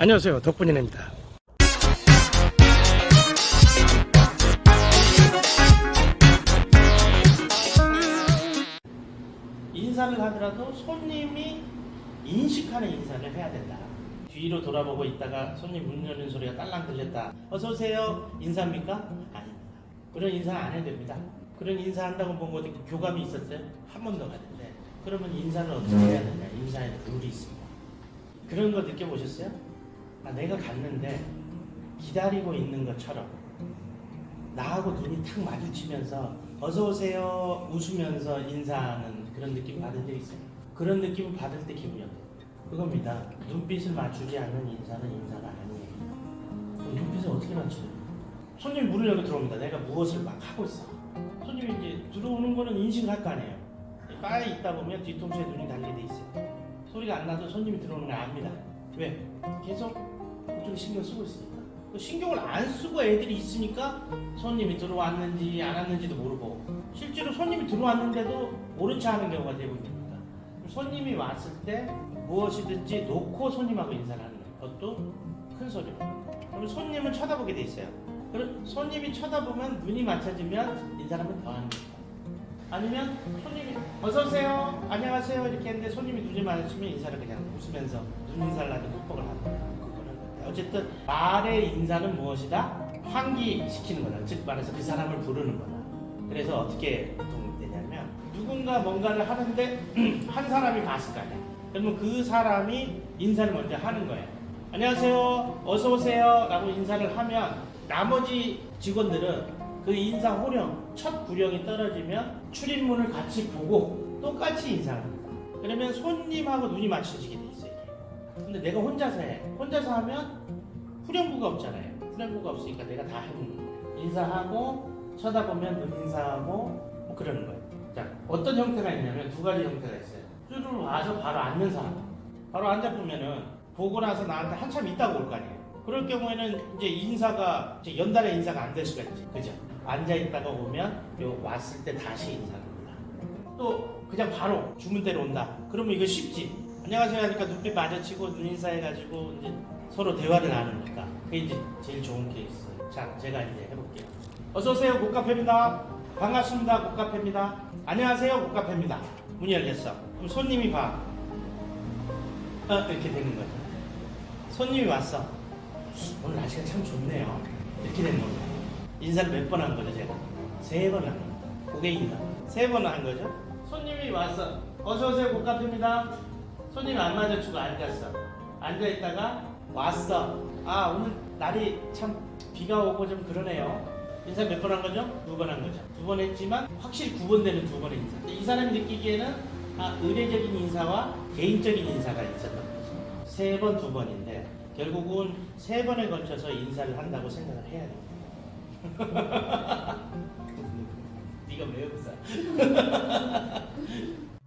안녕하세요. 덕분이입니다. 인사를 하더라도 손님이 인식하는 인사를 해야 된다. 뒤로 돌아보고 있다가 손님 문 여는 소리가 딸랑 들렸다. 어서 오세요. 인사입니까? 아닙니다. 그런 인사 안 해도 됩니다. 그런 인사 한다고 본 어디 교감이 있었어요? 한 번도 가는데 그러면 인사를 어떻게 해야 되냐? 인사에 룰이 있습니다. 그런 거 느껴보셨어요? 아, 내가 갔는데 기다리고 있는 것처럼 나하고 눈이 탁 마주치면서 어서 오세요 웃으면서 인사하는 그런 느낌 받은 적 있어요. 그런 느낌을 받을 때 기분이 어때요? 그겁니다. 눈빛을 맞추지 않는 인사는 인사가 아니에요. 눈빛을 어떻게 맞추냐? 손님이 문을 열고 들어옵니다. 내가 무엇을 막 하고 있어. 손님이 이제 들어오는 거는 인식을 할 거 아니에요. 바에 있다 보면 뒤통수에 눈이 달리게 돼 있어요. 소리가 안 나도 손님이 들어오는 걸 압니다. 왜? 계속 그쪽에 신경 쓰고 있으니까. 그 신경을 안 쓰고 애들이 있으니까 손님이 들어왔는지 안 왔는지도 모르고 실제로 손님이 들어왔는데도 모른 체 하는 경우가 대부분입니다. 손님이 왔을 때 무엇이든지 놓고 손님하고 인사를 하는. 그것도 큰 소리로. 그럼 손님은 쳐다보게 돼 있어요. 그럼 손님이 쳐다보면 눈이 맞춰지면 인사를 더 하는 거예요. 아니면 손님이 어서 오세요, 안녕하세요 이렇게 했는데 손님이 눈이 마주치면 인사를 그냥 웃으면서 눈 인사를 하든 톡박을 하는 거예요. 어쨌든 말의 인사는 무엇이다? 환기시키는 거다. 즉 말해서 그 사람을 부르는 거다. 그래서 어떻게 동되냐면 누군가 뭔가를 하는데 한 사람이 봤을 거 아니야. 그러면 그 사람이 인사를 먼저 하는 거예요. 안녕하세요, 어서 오세요 라고 인사를 하면 나머지 직원들은 그 인사 호령 첫 구령이 떨어지면 출입문을 같이 보고 똑같이 인사를 합니다. 그러면 손님하고 눈이 맞춰지게 돼. 근데 내가 혼자서 해. 혼자서 하면 후렴구가 없잖아요. 후렴구가 없으니까 내가 다 해보는 거예요. 인사하고 쳐다보면 눈 인사하고 뭐 그러는 거예요. 자, 어떤 형태가 있냐면 두 가지 형태가 있어요. 쭈르 와서 바로 앉는 사람. 바로 앉아 보면은 보고 나서 나한테 한참 있다고 올 거 아니에요. 그럴 경우에는 이제 인사가 이제 연달아 인사가 안 될 수가 있지. 그죠? 앉아 있다가 오면 요 왔을 때 다시 인사합니다. 또 그냥 바로 주문대로 온다. 그러면 이거 쉽지. 안녕하세요 하니까 눈빛 마주치고 눈 인사해가지고 이제 서로 대화를 나누니까 그게 이제 제일 좋은 케이스. 자, 제가 이제 해볼게요. 어서 오세요, 고카페입니다. 반갑습니다, 고카페입니다. 안녕하세요, 고카페입니다. 문이 열렸어. 그럼 손님이 봐. 어, 이렇게 되는 거죠. 손님이 왔어. 오늘 날씨가 참 좋네요. 이렇게 되는 겁니다. 인사를 몇 번 한 거죠, 제가? 세 번 한 겁니다. 고객인가? 세번 한 거죠. 손님이 왔어. 어서 오세요, 고카페입니다. 손님이 안 마주치고 앉았어. 앉아있다가 왔어. 아, 오늘 날이 참 비가 오고 좀 그러네요. 인사 몇 번 한 거죠? 두 번 한 거죠. 두 번 했지만 확실히 구분되는 두 번의 인사. 이 사람이 느끼기에는 아, 의례적인 인사와 개인적인 인사가 있었던 거죠. 세 번, 두 번인데 결국은 세 번에 걸쳐서 인사를 한다고 생각을 해야 돼요. 네가 왜 웃어?